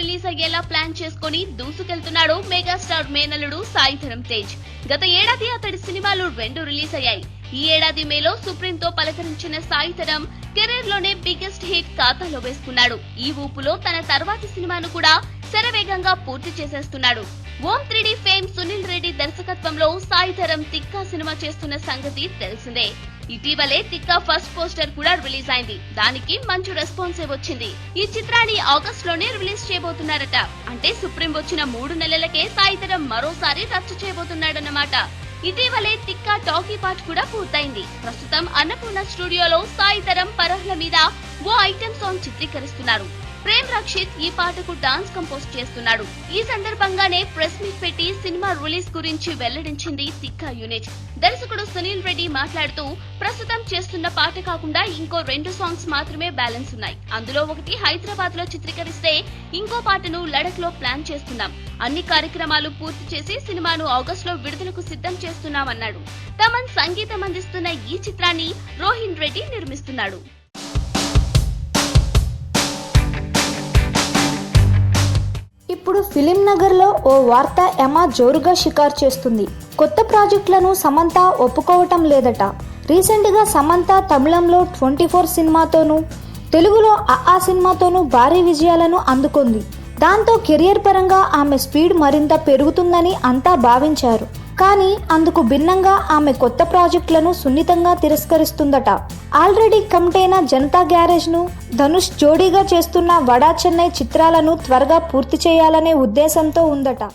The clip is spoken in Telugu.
రిలీజ్ అయ్యేలా ప్లాన్ చేసుకుని దూసుకెళ్తున్నాడు మెగాస్టార్ మేనల్లుడు సాయిధరం తేజ్. గత ఏడాది అతడి సినిమాలు రెండు రిలీజ్ అయ్యాయి. ఈ ఏడాది మేలో సుప్రీంతో పలకరించిన సాయిధరం కెరీర్లోనే బిగ్గెస్ట్ హిట్ ఖాతాలో వేసుకున్నాడు. ఈ ఊపులో తన తర్వాతి సినిమాను కూడా శరవేగంగా పూర్తి చేసేస్తున్నాడు. Om three D fame Sunil Reddy దర్శకత్వంలో సాయిధరం తిక్కా సినిమా చేస్తున్న సంగతి తెలిసిందే. ఇటీవలే తిక్కా ఫస్ట్ పోస్టర్ కూడా రిలీజ్ అయింది. దానికి మంచి రెస్పాన్సే వచ్చింది. ఈ చిత్రాన్ని ఆగస్ట్లోనే రిలీజ్ చేయబోతున్నారట. అంటే సుప్రీం వచ్చిన మూడు నెలలకే సాయిధరం మరోసారి రచ్చ చేయబోతున్నాడన్నమాట. ఇటీవలే తిక్కా టాకీ పార్ట్ కూడా పూర్తయింది. ప్రస్తుతం అన్నపూర్ణ స్టూడియోలో సాయితరం పరహ్ల మీద ఓ ఐటెం సాంగ్ చిత్రీకరిస్తున్నారు. ప్రేమ్ రక్షిత్ ఈ పాటకు డాన్స్ కంపోజ్ చేస్తున్నాడు. ఈ సందర్భంగానే ప్రెస్ మీట్ పెట్టి సినిమా రిలీజ్ గురించి వెల్లడించింది తిక్కా యూనిట్. దర్శకుడు సునీల్ రెడ్డి మాట్లాడుతూ ప్రస్తుతం చేస్తున్న పాట కాకుండా ఇంకో రెండు సాంగ్స్ మాత్రమే బ్యాలెన్స్ ఉన్నాయి. అందులో ఒకటి హైదరాబాద్లో చిత్రీకరిస్తే ఇంకో పాటను లడక్లో ప్లాన్ చేస్తున్నాం. అన్ని కార్యక్రమాలు పూర్తి చేసి సినిమాను ఆగస్ట్లో విడుదలకు సిద్ధం చేస్తున్నామన్నాడు. తమన్ సంగీతం అందిస్తున్న ఈ చిత్రాన్ని రోహిన్ రెడ్డి నిర్మిస్తున్నాడు. ఇప్పుడు ఫిలిం నగర్లో ఓ వార్త ఎమా జోరుగా షికారు చేస్తుంది. కొత్త ప్రాజెక్టులను సమంత ఒప్పుకోవటం లేదట. రీసెంట్గా సమంత తమిళంలో ట్వంటీ ఫోర్ సినిమాతోనూ తెలుగులో ఆ సినిమాతోనూ భారీ విజయాలను అందుకుంది. దాంతో కెరియర్ పరంగా ఆమె స్పీడ్ మరింత పెరుగుతుందని అంతా భావించారు. కానీ అందుకు భిన్నంగా ఆమె కొత్త ప్రాజెక్టులను సున్నితంగా తిరస్కరిస్తుందట. ఆల్రెడీ కమిటైన జనతా గ్యారేజ్ను ధనుష్ జోడీగా చేస్తున్న వడా చెన్నై చిత్రాలను త్వరగా పూర్తి చేయాలనే ఉద్దేశంతో ఉందట.